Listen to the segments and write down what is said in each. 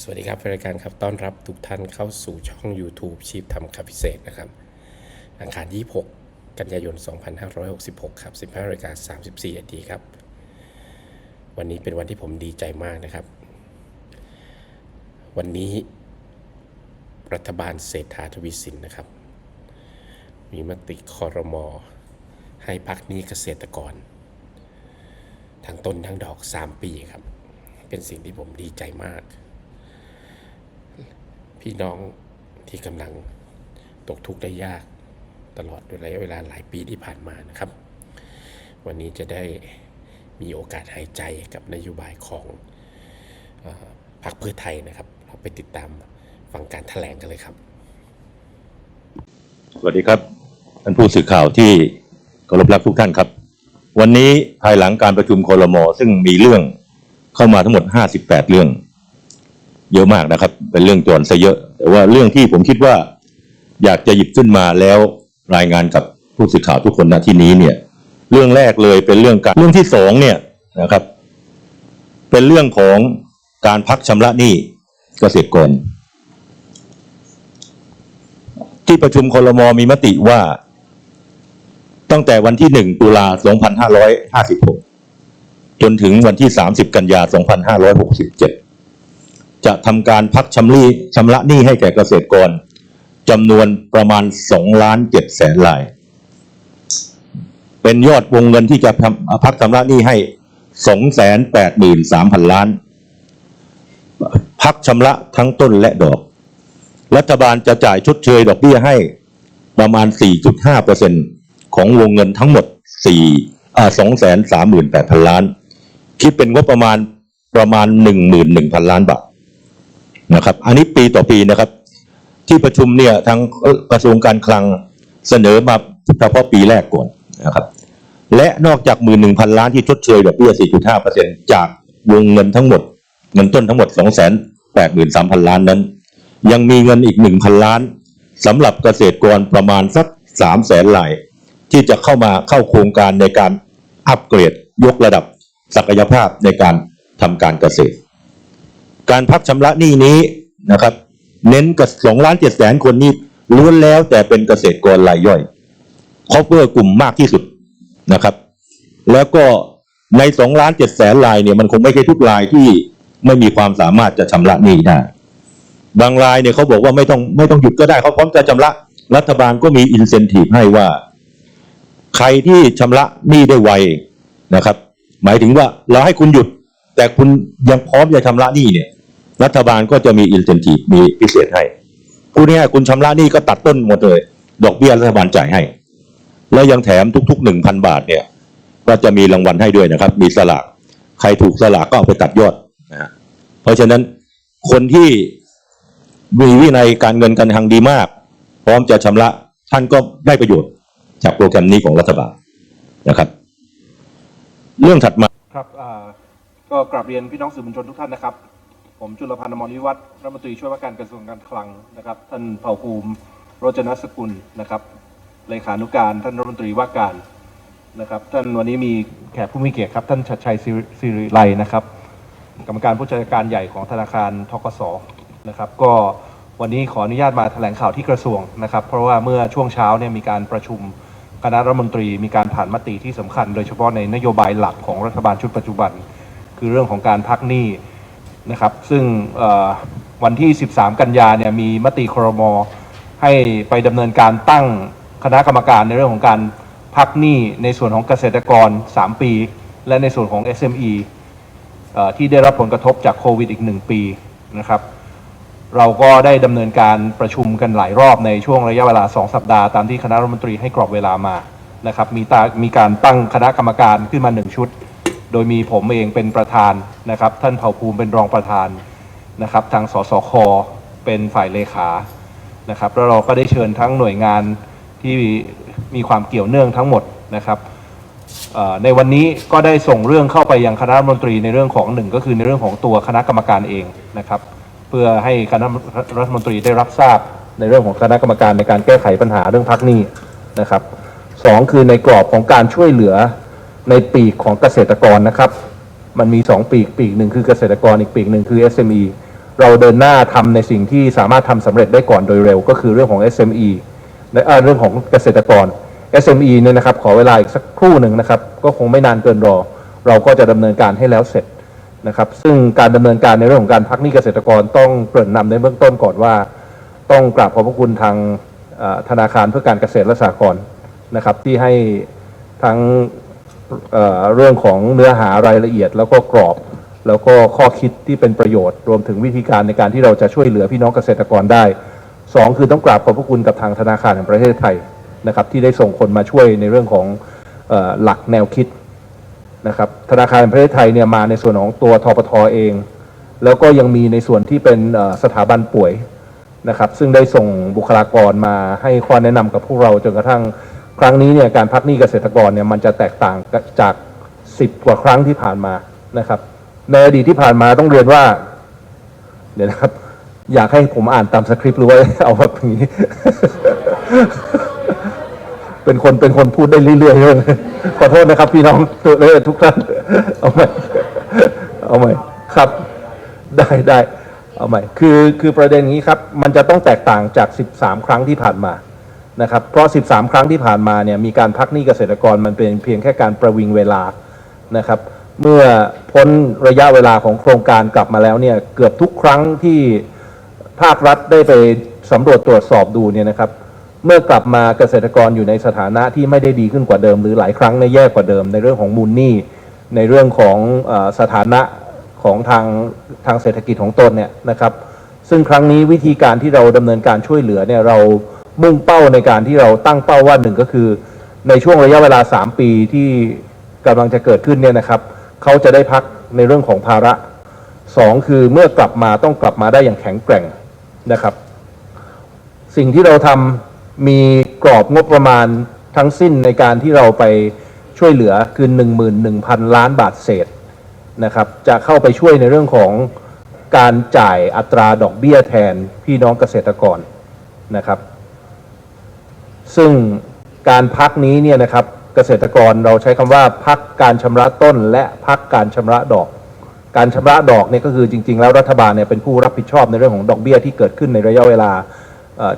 สวัสดีครับรายการครับต้อนรับทุกท่านเข้าสู่ช่อง YouTube ชีพทำคำพิเศษนะครับอังคาร 26 กันยายน 2566 ครับ 15นาฬิกา34นาทีครับ วันนี้เป็นวันที่ผมดีใจมากนะครับ วันนี้รัฐบาลเศรษฐาทวีสินนะครับ มีมติคอรมอให้พักนี้เกษตรกร ทั้งต้นทั้งดอก 3 ปีครับ เป็นสิ่งที่ผมดีใจมาก พี่น้องที่กำลังตกทุกข์ได้ยากตลอดระยะเวลาหลายปีที่ผ่านมานะครับ วันนี้จะได้มีโอกาสหายใจกับนโยบายของออพรรคเพื่อไทยนะครับ เราไปติดตามฟังการถแถลงกันเลยครับ สวัสดีครับท่านผู้สื่อข่าวที่เคารพรักทุกท่านครับ วันนี้ภายหลังการประชุมคอรมอซึ่งมีเรื่องเข้ามาทั้งหมด 58 เรื่อง เยอะมากนะครับ เป็นเรื่องจวนซะเยอะ แต่ว่าเรื่องที่ผมคิดว่า อยากจะหยิบขึ้นมาแล้วรายงานกับผู้สื่อข่าวทุกคนณที่นี้เนี่ย เรื่องแรกเลยเป็นเรื่องการเรื่องที่สองเนี่ยนะครับ เป็นเรื่องของการพักชำระหนี้เกษตรกร ที่ประชุมคลมมีมติว่า ตั้งแต่วันที่1ตุลา2556 จนถึงวันที่ 30 กันยา 2567 จะทำการพักชำระชำระหนี้ให้แก่เกษตรกรจำนวนประมาณ2ล้าน7แสนราย เป็นยอดวงเงินที่จะพักชำระหนี้ให้283,000ล้าน พักชำระทั้งต้นและดอก รัฐบาลจะจ่ายชดเชยดอกเบี้ยให้ประมาณ 4.5%ของวงเงินทั้งหมด4อ่า238,000 ล้าน คิดเป็นงบประมาณประมาณ 11,000 ล้านบาท นะครับ อันนี้ปีต่อปีนะครับ ที่ประชุมเนี่ยทางกระทรวงการคลังเสนอมาเฉพาะปีแรกก่อนนะครับ และนอกจาก11,000ล้านที่ชดเชยดอกเบี้ย 4.5%จากวงเงินทั้งหมด เงินต้นทั้งหมด 283,000 ล้านนั้น ยังมีเงินอีก 1,000 ล้านสำหรับเกษตรกรประมาณสัก3แสนราย ที่จะเข้ามาเข้าโครงการในการอัปเกรดยกระดับศักยภาพในการทำการเกษตร การพักชำระหนี้นี้นะครับ เน้นกับ2ล้าน7แสนคนนี้ล้วนแล้วแต่เป็นเกษตรกรรายย่อยครอบเ e อร์กลุ่มมากที่สุดนะครับ แล้วก็ใน2ล้าน7แสนรายเนี่ยมันคงไม่ใช่ทุกรายที่ไม่มีความสามารถจะชำระหนี้ได้ บางรายเนี่ยเขาบอกว่าไม่ต้องไม่ต้องหยุดก็ได้เขาพร้อมจะชำระ รัฐบาลก็มีอินเซนティブให้ว่า ใครที่ชำระหนี้ได้ไวนะครับ หมายถึงว่าเราให้คุณหยุด แต่คุณยังพร้อมจะชำระหนี้เนี่ย รัฐบาลก็จะมีอินเซนティブมีพิเศษให้พูดง่ายๆคุณชำระหนี้ก็ตัดต้นหมดเลย ดอกเบี้ยรัฐบาลจ่ายให้ แล้วยังแถมทุกๆหนึ่งพันบาทเนี่ย ก็จะมีรางวัลให้ด้วยนะครับ มีสลากใครถูกสลากก็เอาไปตัดยอดนะฮะเพราะฉะนั้นคนที่ มีวินัยการเงินการคลังดีมาก พร้อมจะชำระท่านก็ได้ประโยชน์ จากโปรแกรมนี้ของรัฐบาลนะครับ เรื่องถัดมา ครับอ่าก็กราบเรียนพี่น้องสื่อมวลชนทุกท่านนะครับ ผมจุลพันธ์อมรวิวัฒน์รัฐมนตรีช่วยว่าการกระทรวงการคลังนะครับ ท่านเผ่าภูมิโรจนสกุลนะครับเลขานุการท่านรัฐมนตรีว่าการนะครับ ท่านวันนี้มีแขกผู้มีเกียรติครับ ท่านชัดชัยศิริไลนะครับ กรรมการผู้จัดการใหญ่ของธนาคารทกสนะครับ ก็วันนี้ขออนุญาตมาแถลงข่าวที่กระทรวงนะครับ เพราะว่าเมื่อช่วงเช้าเนี่ยมีการประชุมคณะรัฐมนตรีมีการผ่านมติที่สำคัญ โดยเฉพาะในนโยบายหลักของรัฐบาลชุดปัจจุบัน คือเรื่องของการพักหนี้ นะครับ ซึ่งวันที่ 13 กันยาเนี่ยมีมติครมให้ไปดำเนินการตั้งคณะกรรมการในเรื่องของการพักหนี้ในส่วนของเกษตรกร 3 ปี และในส่วนของ SME อที่ได้รับผลกระทบจากโควิดอีก 1 ปีนะครับ เราก็ได้ดำเนินการประชุมกันหลายรอบในช่วงระยะเวลา 2 สัปดาห์ตามที่คณะรัฐมนตรีให้กรอบเวลามานะครับมีตามีการตั้งคณะกรรมการขึ้นมา 1 ชุด โดยมีผมเองเป็นประธานนะครับ ท่านเผ่าภูมิเป็นรองประธานนะครับ ทางสสคเป็นฝ่ายเลขานะครับ แล้วเราก็ได้เชิญทั้งหน่วยงานที่มีความเกี่ยวเนื่องทั้งหมดนะครับในวันนี้ก็ได้ส่งเรื่องเข้าไปยังคณะรัฐมนตรีในเรื่องของหนึ่งก็คือในเรื่องของตัวคณะกรรมการเองนะครับ เพื่อให้คณะรัฐมนตรีได้รับทราบในเรื่องของคณะกรรมการในการแก้ไขปัญหาเรื่องพักหนี้นะครับสองคือในกรอบของการช่วยเหลือ ในปีกของเกษตรกรนะครับ มันมีสองปีกปีกหนึ่งคือเกษตรกรอีกปีกหนึ่งคือ SME เราเดินหน้าทำในสิ่งที่สามารถทำสำเร็จได้ก่อนโดยเร็ว ก็คือเรื่องของ SME และเอ่อเรื่องของเกษตรกร SME เนี่ยนะครับขอเวลาอีกสักครู่หนึ่งนะครับ ก็คงไม่นานเกินรอ เราก็จะดำเนินการให้แล้วเสร็จนะครับซึ่งการดำเนินการในเรื่องของการพักหนี้เกษตรกรต้องเกริ่นนำในเบื้องต้นก่อนว่า ต้องกราบขอบพระคุณทางธนาคารเพื่อการเกษตรและสหกรณ์นะครับที่ให้ทั้ง เเรื่องของเนื้อหารายละเอียดแล้วก็กรอบ แล้วก็ข้อคิดที่เป็นประโยชน์ รวมถึงวิธีการในการที่เราจะช่วยเหลือพี่น้องเกษตรกรได้สองคือต้องกราบขอบพระคุณกับทางธนาคารแห่งประเทศไทยนะครับที่ได้ส่งคนมาช่วยในเรื่องของออหลักแนวคิดนะครับธนาคารแห่งประเทศไทยเนี่ยมาในส่วนของตัวทปทเอง แล้วก็ยังมีในส่วนที่เป็นสถาบันป่วยนะครับซึ่งได้ส่งบุคลากรมาให้ข้อแนะนำกับพวกเราจนกระทั่ง ครั้งนี้เนี่ยการพักหนี้เกษตรกรเนี่ยมันจะแตกต่างจาก 10 กว่าครั้งที่ผ่านมานะครับ ในอดีตที่ผ่านมาต้องเรียนว่า เดี๋ยวนะครับ อยากให้ผมอ่านตามสคริปต์หรือว่าเอาแบบนี้ เป็นคนเป็นคนพูดได้เรื่อยๆเลยขอโทษนะครับ พี่น้องเลยทุกท่าน เอาใหม่เอาใหม่ครับ ได้ได้เอาใหม่คือคือประเด็นนี้ครับ มันจะต้องแตกต่างจาก 13 ครั้งที่ผ่านมา นะครับเพราะ 13 ครั้งที่ผ่านมาเนี่ยมีการพักหนี้เกษตรกรมันเป็นเพียงแค่การประวิงเวลานะครับเมื่อพ้นระยะเวลาของโครงการกลับมาแล้วเนี่ยเกือบทุกครั้งที่ภาครัฐได้ไปสำรวจตรวจสอบดูเนี่ยนะครับเมื่อกลับมาเกษตรกรอยู่ในสถานะที่ไม่ได้ดีขึ้นกว่าเดิม หรือหลายครั้งในแย่กว่าเดิม ในเรื่องของมูลหนี้ในเรื่องของอสถานะของทางทางเศรษฐกิจของตนเนี่ยนะครับ ซึ่งครั้งนี้วิธีการที่เราดำเนินการช่วยเหลือเนี่ยเรา มุ่งเป้าในการที่เราตั้งเป้าว่าหนึ่งก็คือ ในช่วงระยะเวลา 3 ปีที่กำลังจะเกิดขึ้นเนี่ยนะครับเขาจะได้พักในเรื่องของภาระสองคือเมื่อกลับมาต้องกลับมาได้อย่างแข็งแกร่งนะครับ สิ่งที่เราทำมีกรอบงบประมาณทั้งสิ้นในการที่เราไปช่วยเหลือคือ 11,000 ล้านบาทเศษนะครับจะเข้าไปช่วยในเรื่องของการจ่ายอัตราดอกเบี้ยแทนพี่น้องเกษตรกรนะครับ ซึ่งการพักนี้เนี่ยนะครับเกษตรกรเราใช้คำว่าพักการชำระต้น และพักการชำระดอก การชำระดอกเนี่ยก็คือจริง ๆ แล้วรัฐบาลเนี่ยเป็นผู้รับผิดชอบในเรื่องของดอกเบี้ยที่เกิดขึ้นในระยะเวลา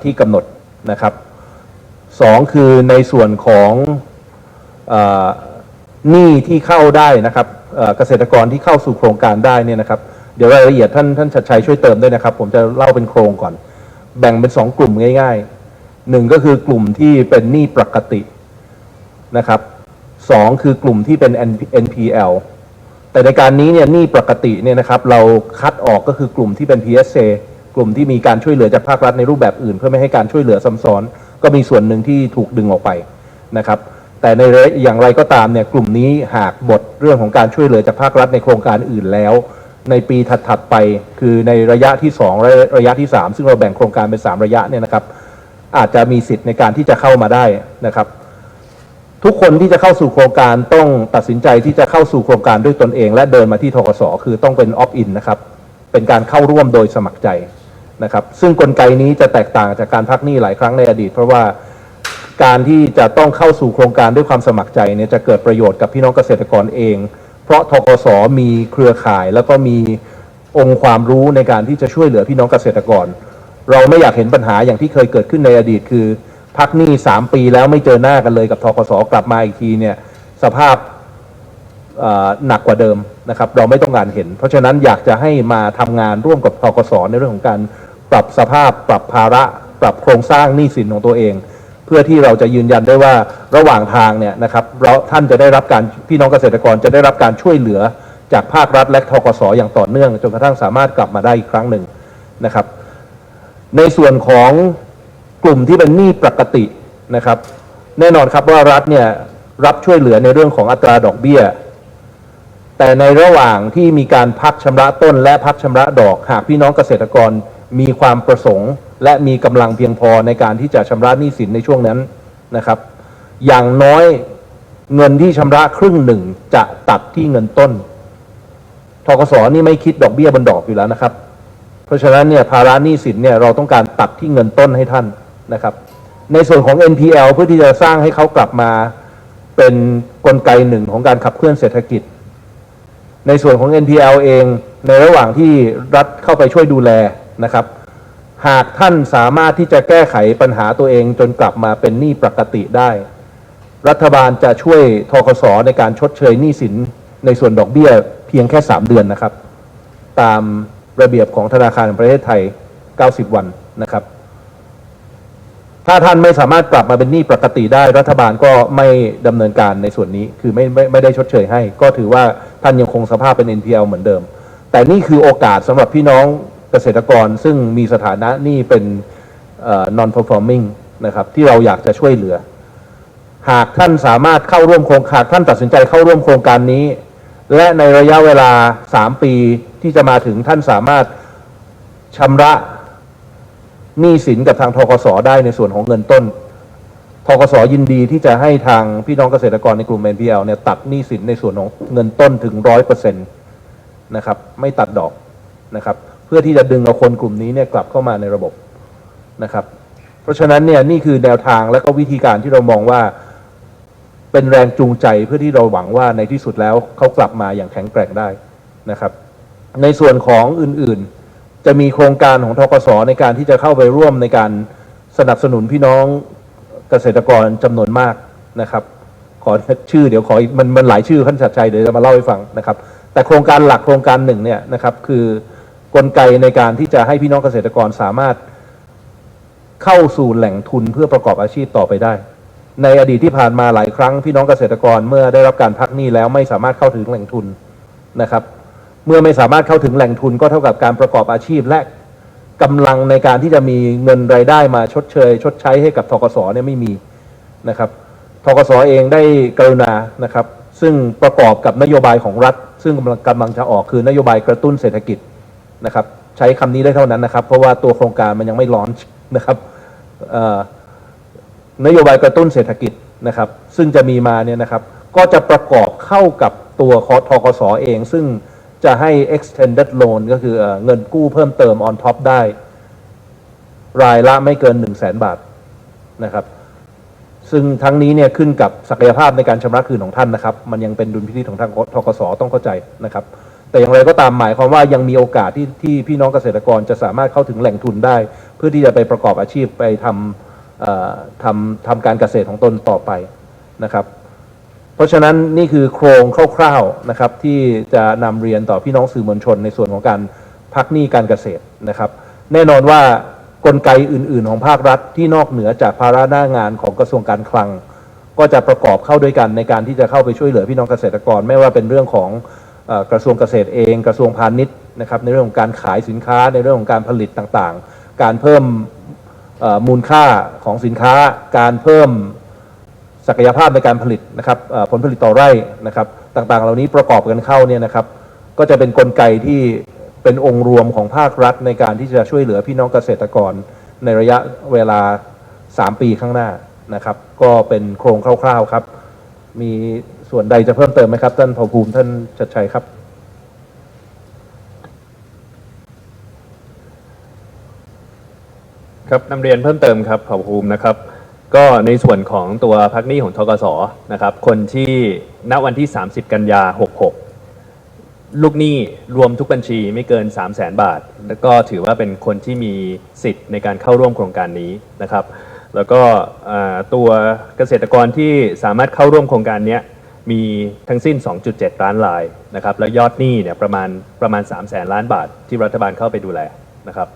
ที่กำหนดนะครับสองคือในส่วนของหนี้ที่เข้าได้นะครับเกษตรกรที่เข้าสู่โครงการได้เนี่ยนะครับ เดี๋ยวรายละเอียดท่านท่านชัดชัยช่วยเติมด้วยนะครับ ผมจะเล่าเป็นโครงก่อน แบ่งเป็นสองกลุ่มง่าย ๆ หนึ่งก็คือกลุ่มที่เป็นหนี้ปกตินะครับสองคือกลุ่มที่เป็น NPL แต่ในการนี้เนี่ยหนี้ปกติเนี่ยนะครับเราคัดออกก็คือกลุ่มที่เป็น PSA กลุ่มที่มีการช่วยเหลือจากภาครัฐในรูปแบบอื่น เพื่อไม่ให้การช่วยเหลือซ้ำซ้อน ก็มีส่วนหนึ่งที่ถูกดึงออกไปนะครับแต่ในระยอย่างไรก็ตามเนี่ยกลุ่มนี้หากบทเรื่องของการช่วยเหลือจากภาครัฐในโครงการอื่นแล้ว ในปีถัดๆไป คือในระยะที่ 2 และระยะที่ 3 ซึ่งเราแบ่งโครงการเป็น 3 ระยะเนี่ยนะครับ อาจจะมีสิทธิ์ในการที่จะเข้ามาได้นะครับ ทุกคนที่จะเข้าสู่โครงการต้องตัดสินใจที่จะเข้าสู่โครงการด้วยตนเอง และเดินมาที่ทกสคือต้องเป็นออฟอินนะครับเป็นการเข้าร่วมโดยสมัครใจนะครับ ซึ่งกลไกนี้จะแตกต่างจากการพักหนี้หลายครั้งในอดีต เพราะว่าการที่จะต้องเข้าสู่โครงการด้วยความสมัครใจเนี่ยจะเกิดประโยชน์กับพี่น้องเกษตรกรเอง เพราะทกสมีเครือข่ายแล้วก็มีองค์ความรู้ในการที่จะช่วยเหลือพี่น้องเกษตรกร เราไม่อยากเห็นปัญหาอย่างที่เคยเกิดขึ้นในอดีตคือ พักหนี้สามปีแล้วไม่เจอหน้ากันเลยกับทกสกลับมาอีกทีเนี่ยสภาพหนักกว่าเดิมนะครับเราไม่ต้องการเห็น เพราะฉะนั้นอยากจะให้มาทำงานร่วมกับทกสในเรื่องของการปรับสภาพ ปรับภาระ ปรับโครงสร้างหนี้สินของตัวเอง เพื่อที่เราจะยืนยันได้ว่าระหว่างทางเนี่ยนะครับเราท่านจะได้รับการพี่น้องเกษตรกรจะได้รับการช่วยเหลือจากภาครัฐและทกสอย่างต่อเนื่อง จนกระทั่งสามารถกลับมาได้อีกครั้งหนึ่งนะครับ ในส่วนของกลุ่มที่เป็นหนี้ปกตินะครับ แน่นอนครับว่ารัฐเนี่ยรับช่วยเหลือในเรื่องของอัตราดอกเบี้ย แต่ในระหว่างที่มีการพักชำระต้นและพักชำระดอกหากพี่น้องเกษตรกรมีความประสงค์ และมีกำลังเพียงพอในการที่จะชำระหนี้สินในช่วงนั้นนะครับ อย่างน้อยเงินที่ชำระครึ่งหนึ่งจะตัดที่เงินต้นทกสนี่ไม่คิดดอกเบี้ยบนดอกอยู่แล้วนะครับ เพราะฉะนั้นเนี่ยภาระหนี้สินเนี่ยเราต้องการตัดที่เงินต้นให้ท่านนะครับ ในส่วนของ NPL เพื่อที่จะสร้างให้เขากลับมาเป็นกลไกหนึ่งของการขับเคลื่อนเศรษฐกิจ ในส่วนของ NPL เองในระหว่างที่รัฐเข้าไปช่วยดูแลนะครับ หากท่านสามารถที่จะแก้ไขปัญหาตัวเองจนกลับมาเป็นหนี้ปกติได้ รัฐบาลจะช่วยทกสในการชดเชยหนี้สินในส่วนดอกเบี้ยเพียงแค่ 3 เดือนนะครับ ตาม ระเบียบของธนาคารแห่งประเทศไทย 90 วันนะครับ ถ้าท่านไม่สามารถกลับมาเป็นหนี้ปกติได้รัฐบาลก็ไม่ดำเนินการในส่วนนี้ คือไม่ไม่ไม่ได้ชดเชยให้ ก็ถือว่าท่านยังคงสภาพเป็น NPL เหมือนเดิม แต่นี่คือโอกาสสำหรับพี่น้องเกษตรกรซึ่งมีสถานะหนี้เป็น non performing นะครับที่เราอยากจะช่วยเหลือ หากท่านสามารถเข้าร่วมโครงหากท่านตัดสินใจเข้าร่วมโครงการนี้ และในระยะเวลา 3 ปีที่จะมาถึงท่านสามารถชำระหนี้สินกับทางทกสได้ในส่วนของเงินต้นทกสยินดีที่จะให้ทางพี่น้องเกษตรกรในกลุ่ม NPL เนี่ยตัดหนี้สินในส่วนของเงินต้นถึงร้อยเปอร์เซ็นต์นะครับ ไม่ตัดดอกนะครับ เพื่อที่จะดึงเอาคนกลุ่มนี้เนี่ยกลับเข้ามาในระบบนะครับ เพราะฉะนั้นเนี่ยนี่คือแนวทางและก็วิธีการที่เรามองว่า เป็นแรงจูงใจเพื่อที่เราหวังว่าในที่สุดแล้วเขากลับมาอย่างแข็งแกร่งได้นะครับ ในส่วนของอื่นๆ จะมีโครงการของทกสในการที่จะเข้าไปร่วมในการสนับสนุนพี่น้องเกษตรกรจำนวนมากนะครับ ขอชื่อเดี๋ยวขอมันมันหลายชื่อท่านชัดชัยเดี๋ยวจะมาเล่าให้ฟังนะครับ แต่โครงการหลักโครงการหนึ่งเนี่ยนะครับ คือกลไกในการที่จะให้พี่น้องเกษตรกรสามารถเข้าสู่แหล่งทุนเพื่อประกอบอาชีพต่อไปได้ ในอดีตที่ผ่านมาหลายครั้งพี่น้องเกษตรกรเมื่อได้รับการพักหนี้แล้วไม่สามารถเข้าถึงแหล่งทุนนะครับ เมื่อไม่สามารถเข้าถึงแหล่งทุนก็เท่ากับการประกอบอาชีพและกำลังในการที่จะมีเงินรายได้มาชดเชย ชดใช้ให้กับทกสเนี่ยไม่มีนะครับทกสเองได้กรุณานะครับ ซึ่งประกอบกับนโยบายของรัฐ ซึ่งกำลังกำลังจะออกคือนโยบายกระตุ้นเศรษฐกิจนะครับ ใช้คำนี้ได้เท่านั้นนะครับ เพราะว่าตัวโครงการมันยังไม่ร้อนนะครับเอ่อ นโยบายกระตุ้นเศรษฐกิจนะครับ ซึ่งจะมีมาเนี่ยนะครับ ก็จะประกอบเข้ากับตัวทกสเอง ซึ่งจะให้ extended loan ก็คือเงินกู้เพิ่มเติม on top ได้ รายละไม่เกิน 1 0 0 0 0แสนบาทนะครับ ซึ่งทั้งนี้เนี่ยขึ้นกับศักยภาพในการชำระคืนของท่านนะครับ มันยังเป็นดุลพินิจของทางทกสต้องเข้าใจนะครับ แต่อย่างไรก็ตามหมายความว่ายังมีโอกาสที่ที่พี่น้องเกษตรกรจะสามารถเข้าถึงแหล่งทุนได้ เพื่อที่จะไปประกอบอาชีพไปทำเอ่อ ทำทำการเกษตรของตนต่อไปนะครับ เพราะฉะนั้นนี่คือโครงคร่าวๆนะครับที่จะนำเรียนต่อพี่น้องสื่อมวลชนในส่วนของการพักหนี้การเกษตรนะครับ แน่นอนว่ากลไกอื่น ๆ ของภาครัฐที่นอกเหนือจากภาระหน้างานของกระทรวงการคลัง ก็จะประกอบเข้าด้วยกันในการที่จะเข้าไปช่วยเหลือพี่น้องเกษตรกร ไม่ว่าเป็นเรื่องของกระทรวงเกษตรเอง กระทรวงพาณิชย์นะครับในเรื่องของการขายสินค้าในเรื่องของการผลิตต่างๆ การเพิ่ม มูลค่าของสินค้าการเพิ่มศักยภาพในการผลิตนะครับผลผลิตต่อไร่นะครับ ต่างๆ เหล่านี้ประกอบกันเข้าเนี่ยนะครับ ก็จะเป็นนกลไกที่เป็นองค์รวมของภาครัฐในการที่จะช่วยเหลือพี่น้องเกษตรกรในระยะเวลา 3 ปีข้างหน้านะครับ ก็เป็นโครงคร่าว ๆครับ มีส่วนใดจะเพิ่มเติมไหมครับ ท่านเผ่าภูมิท่านชัดชัยครับ ครับนำเรียนเพิ่มเติมครับเผ่าภูมินะครับ ก็ในส่วนของตัวพักหนี้ของทกสนะครับ คนที่ณวันที่ 30 กันยา 66 ลูกหนี้รวมทุกบัญชีไม่เกิน 3 0 0แสนบาท แล้วก็ถือว่าเป็นคนที่มีสิทธิ์ในการเข้าร่วมโครงการนี้นะครับ แล้วก็ตัวเกษตรกรที่สามารถเข้าร่วมโครงการนี้มีทั้งสิ้น 2.7 ล้านรายนะครับ แล้วยอดหนี้เนี่ยประมาณประมาณ 3 0 0แสนล้านบาทที่รัฐบาลเข้าไปดูแลนะครับ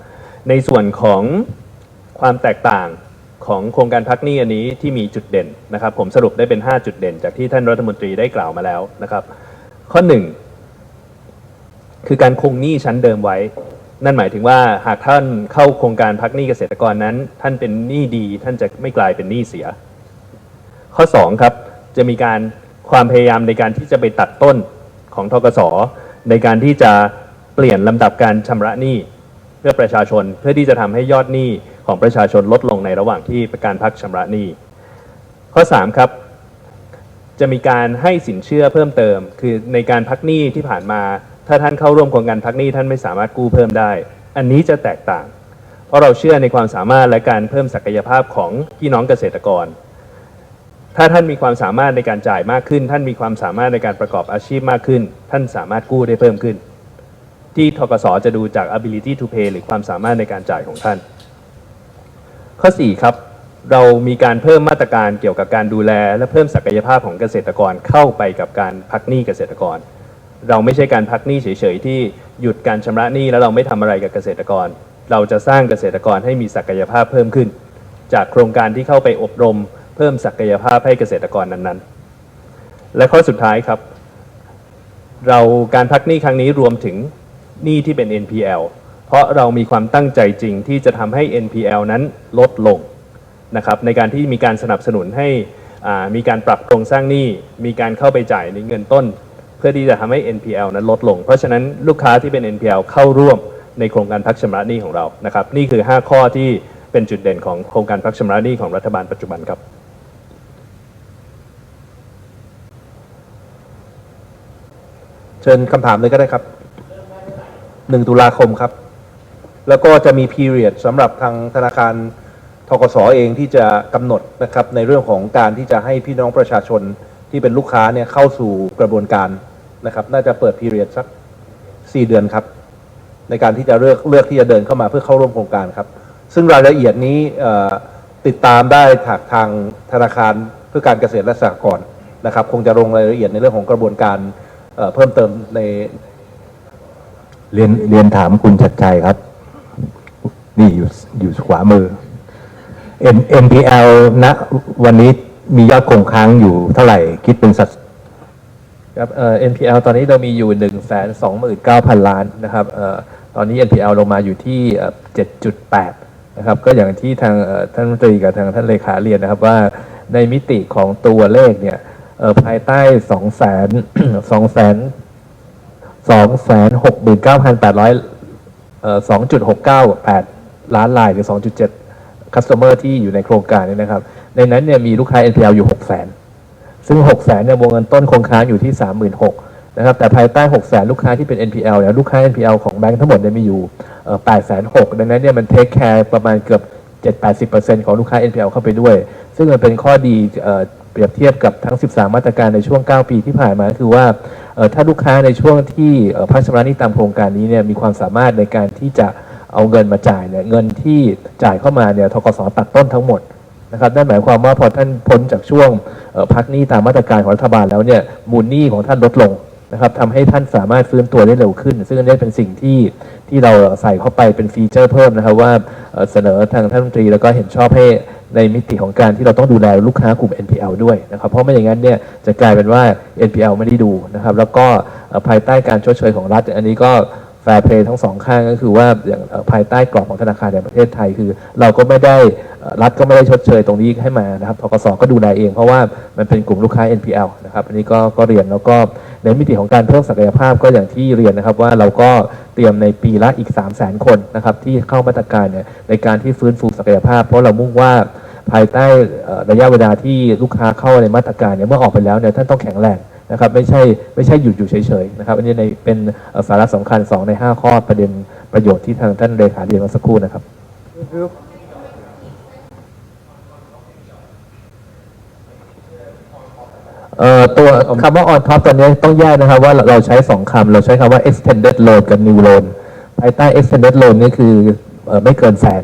ในส่วนของ ความแตกต่างของโครงการพักหนี้อันนี้ที่มีจุดเด่นนะครับ ผมสรุปได้เป็น 5 จุดเด่น จากที่ท่านรัฐมนตรีได้กล่าวมาแล้วนะครับ ข้อ 1 คือการคงหนี้ชั้นเดิมไว้ นั่นหมายถึงว่าหากท่านเข้าโครงการพักหนี้เกษตรกรนั้น ท่านเป็นหนี้ดี ท่านจะไม่กลายเป็นหนี้เสีย ข้อ2ครับจะมีการความพยายามในการที่จะไปตัดต้นของทกสในการที่จะเปลี่ยนลำดับการชำระหนี้เพื่อประชาชนเพื่อที่จะทำให้ยอดหนี้ ของประชาชนลดลงในระหว่างที่การพักชำระหนี้ ข้อ 3 ครับ จะมีการให้สินเชื่อเพิ่มเติม คือในการพักหนี้ที่ผ่านมา ถ้าท่านเข้าร่วมโครงการพักหนี้ท่านไม่สามารถกู้เพิ่มได้ อันนี้จะแตกต่าง เพราะเราเชื่อในความสามารถและการเพิ่มศักยภาพของพี่น้องเกษตรกร ถ้าท่านมีความสามารถในการจ่ายมากขึ้น ท่านมีความสามารถในการประกอบอาชีพมากขึ้น ท่านสามารถกู้ได้เพิ่มขึ้น ที่ทกสจะดูจาก ability to pay หรือความสามารถในการจ่ายของท่าน ข้อ 4 ครับ เรามีการเพิ่มมาตรการเกี่ยวกับการดูแล และเพิ่มศักยภาพของเกษตรกรเข้าไปกับการพักหนี้เกษตรกร เราไม่ใช่การพักหนี้เฉยๆที่หยุดการชำระหนี้แล้วเราไม่ทำอะไรกับเกษตรกร เราจะสร้างเกษตรกรให้มีศักยภาพเพิ่มขึ้น จากโครงการที่เข้าไปอบรม เพิ่มศักยภาพให้เกษตรกรนั้นๆ และข้อสุดท้ายครับ เราการพักหนี้ครั้งนี้รวมถึงหนี้ที่เป็น NPL เพราะเรามีความตั้งใจจริงที่จะทำให้ NPL นั้นลดลงนะครับในการที่มีการสนับสนุนให้มีการปรับโครงสร้างหนี้ มีการเข้าไปจ่ายในเงินต้น เพื่อที่จะทำให้ NPL นั้นลดลง เพราะฉะนั้นลูกค้าที่เป็น NPL เข้าร่วมในโครงการพักชำระหนี้ของเรานะครับนี่คือ 5 ข้อที่เป็นจุดเด่นของโครงการพักชำระหนี้ของรัฐบาลปัจจุบันครับเชิญคำถามเลยก็ได้ครับหนึ่งตุลาคมครับ แล้วก็จะมี period สำหรับทางธนาคารทกสเองที่จะกำหนดนะครับในเรื่องของการที่จะให้พี่น้องประชาชนที่เป็นลูกค้าเนี่ยเข้าสู่กระบวนการนะครับ น่าจะเปิด period สัก 4 เดือนครับ ในการที่จะเลือกเลือกที่จะเดินเข้ามาเพื่อเข้าร่วมโครงการครับ ซึ่งรายละเอียดนี้ติดตามได้จากทางธนาคารเพื่อการเกษตรและสหกรณ์นะครับ คงจะลงรายละเอียดในเรื่องของกระบวนการเเพิ่มเติมในเรียนเรียนถามคุณชัดชัยครับ นี่อยู่อยู่ขวามือ NPL ณวันนี้มียอดคงค้างอยู่เท่าไหร่ คิดเป็นสัดครับเอ่อ NPL ตอนนี้เรามีอยู่ 1 2 9 0 0 0 ล้านนะครับเอ่อตอนนี้ NPL ลงมาอยู่ที่เอ่อ7.8 นะครับ ก็อย่างที่ทางเอ่อท่านรัฐมนตรีกับทางท่านเลขาเรียนนะครับว่าในมิติของตัวเลขเนี่ยเอ่อภายใต้2แสน2แสน2แสน69,800เอ่อ2.698 ล้านลายหรือ 2.7 customer ที่อยู่ในโครงการนี้นะครับ ในนั้นเนี่ยมีลูกค้า NPL อยู่6แสนซึ่ง 6 0แสนเนี่ยวงเงินต้นคงค้างอยู่ที่ 36,000นะครับ แต่ภายใต้ 6 0แสนลูกค้าที่เป็น NPL เนี่ยลูกค้า NPL ของแบงก์ทั้งหมดเนี่ยมีอยู่เอ่อ8 6 0 0 0 ดังนั้นเนี่ยมันเทคแคร์ประมาณเกือบ 7-80%ของลูกค้า NPL เข้าไปด้วย ซึ่งมันเป็นข้อดีเอ่อเปรียบเทียบกับทั้ง 13 มาตรการในช่วง 9 ปีที่ผ่านมาคือว่าเอ่อถ้าลูกค้าในช่วงที่เอ่อพักชำระหนี้ตามโครงการนี้เนี่ยมีความสามารถในการที่จะ เอาเงินมาจ่ายเนี่ยเงินที่จ่ายเข้ามาเนี่ยทกสตัดต้นทั้งหมดนะครับนั่นหมายความว่าพอท่านพ้นจากช่วงพักหนี้ตามมาตรการของรัฐบาลแล้วเนี่ยมูลหนี้ของท่านลดลงนะครับทำให้ท่านสามารถฟื้นตัวได้เร็วขึ้น ซึ่งอันนี้เป็นสิ่งที่ที่เราใส่เข้าไปเป็นฟีเจอร์เพิ่มนะครับว่าเสนอทางท่านรัฐมนตรี แล้วก็เห็นชอบให้ในมิติของการที่เราต้องดูแลลูกค้ากลุ่ม NPL ด้วยนะครับเพราะไม่อย่างนั้นเนี่ยจะกลายเป็นว่า NPL ไม่ได้ดูนะครับแล้วก็ภายใต้การชดเชยของรัฐ อันนี้ก็ แฟร์เพลย์ทั้งสองข้างก็คือว่าอย่างภายใต้กรอบของธนาคารแห่งประเทศไทยคือ เราก็ไม่ได้รัฐก็ไม่ได้ชดเชยตรงนี้ให้มานะครับทกสก็ดูแลเองเพราะว่ามันเป็นกลุ่มลูกค้า NPL นะครับอันนี้ก็ก็เรียนแล้วก็ในมิติของการเพิ่มศักยภาพก็อย่างที่เรียนนะครับว่าเราก็เตรียมในปีละอีก 3 0 0 0 0 0 คนนะครับที่เข้ามาตรการเนี่ยในการที่ฟื้นฟูศักยภาพ เพราะเรามุ่งว่าภายใต้ระยะเวลาที่ลูกค้าเข้าในมาตรการเนี่ยเมื่อออกไปแล้วเนี่ยท่านต้องแข็งแรง นะครับไม่ใช่ไม่ใช่หยุดอยู่เฉยๆนะครับอันนี้ในเป็นสาระสำคัญ 2 ใน 5 ข้อประเด็นประโยชน์ที่ทางท่านเลขาเรียนมาสักครู่นะครับตัวคำว่า on top ตอนนี้ต้องแยกนะครับว่าเราใช้ 2คำเราใช้คำว่า extended loan กับ new loan ภายใต้ extended loan นี่คืออไม่เกินแสน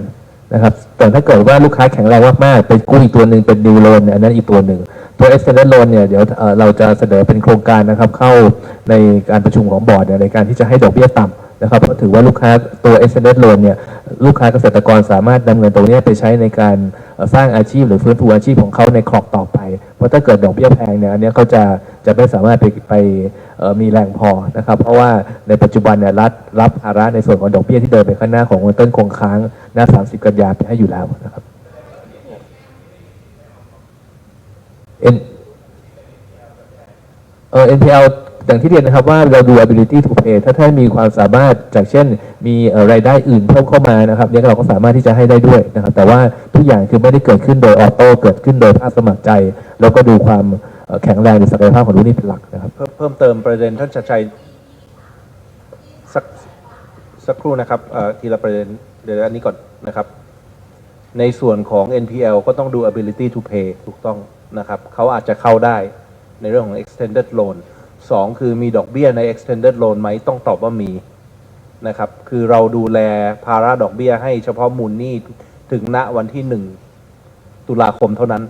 นะครับแต่ถ้าเกิดว่าลูกค้าแข็งแรงมากๆเป็นกู้อีกตัวหนึ่งเป็น new loan อันนั้นอีกตัวหนึ่ง ตัว extended loan เนี่ยเดี๋ยวเราจะเสนอเป็นโครงการนะครับเข้าในการประชุมของบอร์ดในการที่จะให้ดอกเบี้ยต่ำนะครับเพราะถือว่าลูกค้าตัว extended loan เนี่ยลูกค้าเกษตรกรสามารถนำเงินตรงนี้ไปใช้ในการสร้างอาชีพหรือฟื้นฟูอาชีพของเขาในครอบต่อไป เพราะถ้าเกิดดอกเบี้ยแพงเนี่ยอันนี้เขาจะจะไม่สามารถไปไปมีแรงพอนะครับเพราะว่าในปัจจุบันเนี่ยรัฐรับภาระในส่วนของดอกเบี้ยที่เดินไปข้างหน้าของเงินต้นคงค้างหน้า 30 กันยาไปให้อยู่แล้วนะครับ N เอ่อ NPL อย่างที่เรียนนะครับว่าเราดู ability to pay ถ้าท่านมีความสามารถจากเช่น มีรายได้อื่นเพิ่มเข้ามานะครับเนี่ยเราก็สามารถที่จะให้ได้ด้วยนะครับ แต่ว่าทุกอย่างคือไม่ได้เกิดขึ้นโดยออโต้เกิดขึ้นโดยภาคสมัครใจ แล้วก็ดูความแข็งแรงหรือศักยภาพของลูกนี้เป็นหลักนะครับ เพิ่มเพิ่มเติมประเด็นท่านชัดชัยสักสักครู่นะครับทีละประเด็นเดี๋ยวอันนี้ก่อนนะครับ ในส่วนของ NPL ก็ต้องดู ability to pay ถูกต้อง นะครับเขาอาจจะเข้าได้ในเรื่องของ extended loan สองคือมีดอกเบี้ยใน extended loan ไหมต้องตอบว่ามีนะครับคือเราดูแลภาระดอกเบี้ยให้เฉพาะมูลหนี้ถึงณวันที่หนึ่งตุลาคมเท่านั้น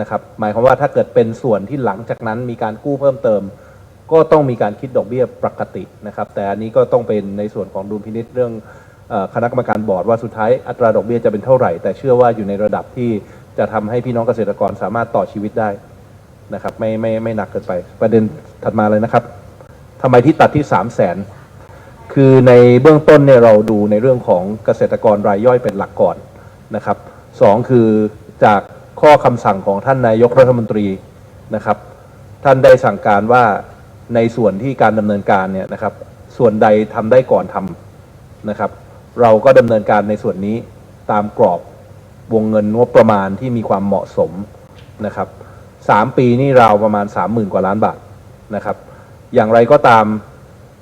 นะครับหมายความว่าถ้าเกิดเป็นส่วนที่หลังจากนั้นมีการกู้เพิ่มเติม ก็ต้องมีการคิดดอกเบี้ยปกตินะครับ แต่อันนี้ก็ต้องเป็นในส่วนของดุลพินิษเรื่องคณะกรรมการบอร์ดว่าสุดท้ายอัตราดอกเบี้ยจะเป็นเท่าไหร่ แต่เชื่อว่าอยู่ในระดับที่ จะทำให้พี่น้องเกษตรกรสามารถต่อชีวิตได้นะครับ ไม่ไม่ไม่หนักเกินไป ประเด็นถัดมาเลยนะครับทำไมที่ตัดที่3 0 0แสนคือในเบื้องต้นเนี่ยเราดูในเรื่องของเกษตรกรรายย่อยเป็นหลักก่อนนะครับสองคือจากข้อคำสั่งของท่านนายกรัฐมนตรีนะครับ ท่านได้สั่งการว่าในส่วนที่การดำเนินการเนี่ยนะครับ ส่วนใดทำได้ก่อนทำนะครับ เราก็ดำเนินการในส่วนนี้ตามกรอบ วงเงินงบประมาณที่มีความเหมาะสมนะครับสามปีนี่ราวประมาณ 3 0,000 กว่าล้านบาทนะครับ อย่างไรก็ตาม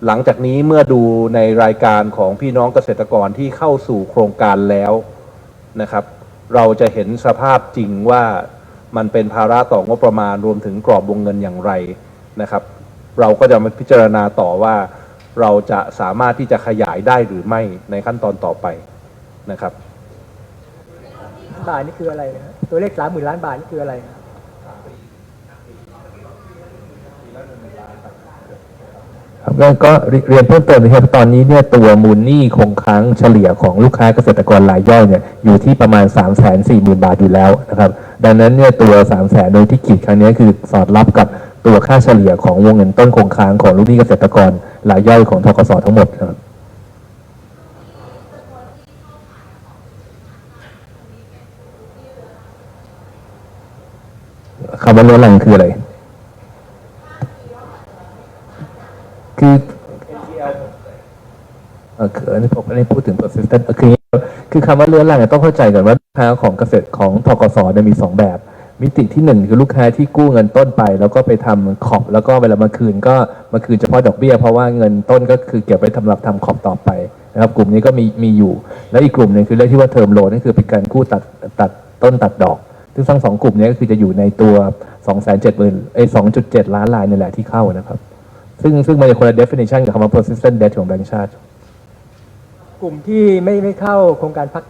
หลังจากนี้เมื่อดูในรายการของพี่น้องเกษตรกรที่เข้าสู่โครงการแล้วนะครับ เราจะเห็นสภาพจริงว่ามันเป็นภาระต่องบประมาณรวมถึงกรอบวงเงินอย่างไรนะครับ เราก็จะมาพิจารณาต่อว่าเราจะสามารถที่จะขยายได้หรือไม่ในขั้นตอนต่อไปนะครับ บาทนี่คืออะไรนะตัวเลขสามหมื่นล้านบาทนี่คืออะไรนะครับแล้วก็เรียนเพิ่มเติมนะครับตอนนี้เนี่ยตัวมูลหนี้คงค้างเฉลี่ยของลูกค้าเกษตรกรรายย่อยเนี่ยอยู่ที่ประมาณ 3 4 0 0 0 0 บาทอยู่แล้วนะครับดังนั้นเนี่ยตัว 3 0 0 0 0 0โดยที่ขีดครั้งนี้คือสอดรับกับตัวค่าเฉลี่ยของวงเงินต้นคงค้างของลูกหนี้เกษตรกรรายย่อยของทกสทั้งหมดครับ คำว่าเรื้อรังคืออะไร คือเออคืออันนี้ผมอันนี้พูดถึง persistent คือคือคำว่าเรื้อรังเนี่ยต้องเข้าใจก่อนว่าลูกค้าของเกษตรของทกสเนี่ยมีสองแบบ มิติที่หนึ่งคือลูกค้าที่กู้เงินต้นไป แล้วก็ไปทำขอบ แล้วก็เวลามาคืนก็มาคืนเฉพาะดอกเบี้ย เพราะว่าเงินต้นก็คือเก็บไว้สำหรับทำขอบต่อไปนะครับ กลุ่มนี้ก็มีมีอยู่ แล้วอีกกลุ่มหนึ่งคือเรียกที่ว่าเทอมโลนนั่นคือเป็นการกู้ตัดตัดต้นตัดดอก ซึ่งทั้งสองกลุ่มนี้ก็คือจะอยู่ในตัว 2 7 0 0 0 0เอ้2.7 ล้านรายนี่แหละที่เข้านะครับ ซึ่งซึ่งมันจะคนละ definition กับคำว่า persistent debt ของแบงก์ชาติ กลุ่มที่ไม่ไม่เข้าโครงการพัก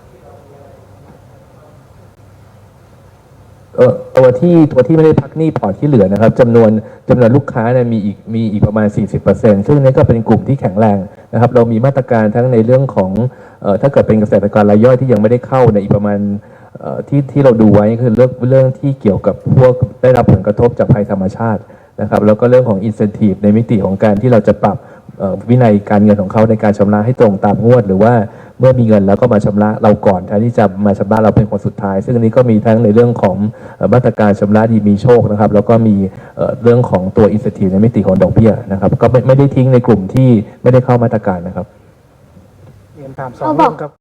เออตัวที่ตัวที่ไม่ได้พักหนี้พอร์ตที่เหลือนะครับจำนวนจำนวนลูกค้าเนี่ยมีอีกมีอีกประมาณ 40%ซึ่งนี่ก็เป็นกลุ่มที่แข็งแรงนะครับ เรามีมาตรการทั้งในเรื่องของเอ่อถ้าเกิดเป็นเกษตรกรรายย่อยที่ยังไม่ได้เข้าในยอีกประมาณเอ่อ ที่ที่เราดูไว้คือเรื่องเรื่องที่เกี่ยวกับพวกได้รับผลกระทบจากภัยธรรมชาตินะครับ แล้วก็เรื่องของ incentive ในมิติของการที่เราจะปรับเอ่อวินัยการเงินของเขาในการชำระให้ตรงตามงวด หรือว่าเมื่อมีเงินแล้วก็มาชำระเราก่อนแทนที่จะมาชำระเราเป็นคนสุดท้าย ซึ่งอันนี้ก็มีทั้งในเรื่องของเอ่อมาตรการชำระดีมีโชคนะครับ แล้วก็มีเอ่อเรื่องของตัว incentive ในมิติของดอกเบี้ยนะครับ ก็ไม่ไม่ได้ทิ้งในกลุ่มที่ไม่ได้เข้ามาตรการนะครับเรียนถามสองเราบเรื่ออกงครับ